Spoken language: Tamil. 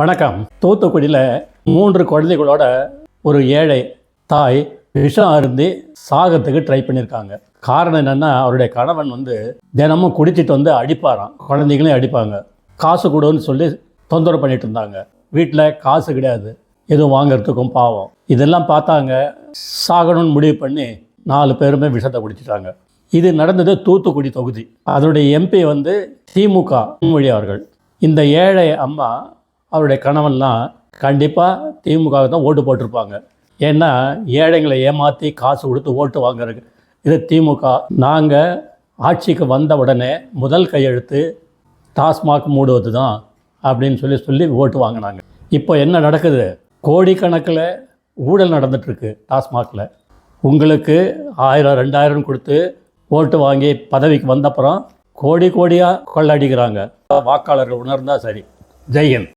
வணக்கம். தூத்துக்குடியில் மூன்று குழந்தைகளோட ஒரு ஏழை தாய் விஷம் அருந்தி சாகத்துக்கு ட்ரை பண்ணியிருக்காங்க காரணம் என்னென்னா அவருடைய கணவன் வந்து தினமும் குடிச்சிட்டு வந்து அடிப்பாராம். குழந்தைகளையும் அடிப்பாங்க. காசு கொடுன்னு சொல்லி தொந்தரவு பண்ணிட்டு இருந்தாங்க. வீட்டில் காசு கிடையாது. எதுவும் வாங்குறதுக்கும் பாவம். இதெல்லாம் பார்த்தாங்க. சாகணும்னு முடிவு பண்ணி நாலு பேருமே விஷத்தை குடிச்சிட்டாங்க. இது நடந்தது தூத்துக்குடி தொகுதி. அதனுடைய எம்பி வந்து திமுக மொழி அவர்கள். இந்த ஏழை அம்மா அவருடைய கணவன்லாம் கண்டிப்பாக திமுகவுக்கு தான் ஓட்டு போட்டிருப்பாங்க. ஏன்னா ஏழைங்களை ஏமாற்றி காசு கொடுத்து ஓட்டு வாங்குறதுக்கு இது திமுக. நாங்கள் ஆட்சிக்கு வந்த உடனே முதல் கையெழுத்து டாஸ்மாக் மூடுவது தான் அப்படின்னு சொல்லி சொல்லி ஓட்டு வாங்கினாங்க. இப்போ என்ன நடக்குது? கோடிக்கணக்கில் ஊழல் நடந்துட்டுருக்கு டாஸ்மாகில். உங்களுக்கு ஆயிரம் ரெண்டாயிரம் கொடுத்து ஓட்டு வாங்கி பதவிக்கு வந்தப்புறம் கோடி கோடியாக கொள்ளடிக்கிறாங்க. வாக்காளர்கள் உணர்ந்தால் சரி. ஜெயன்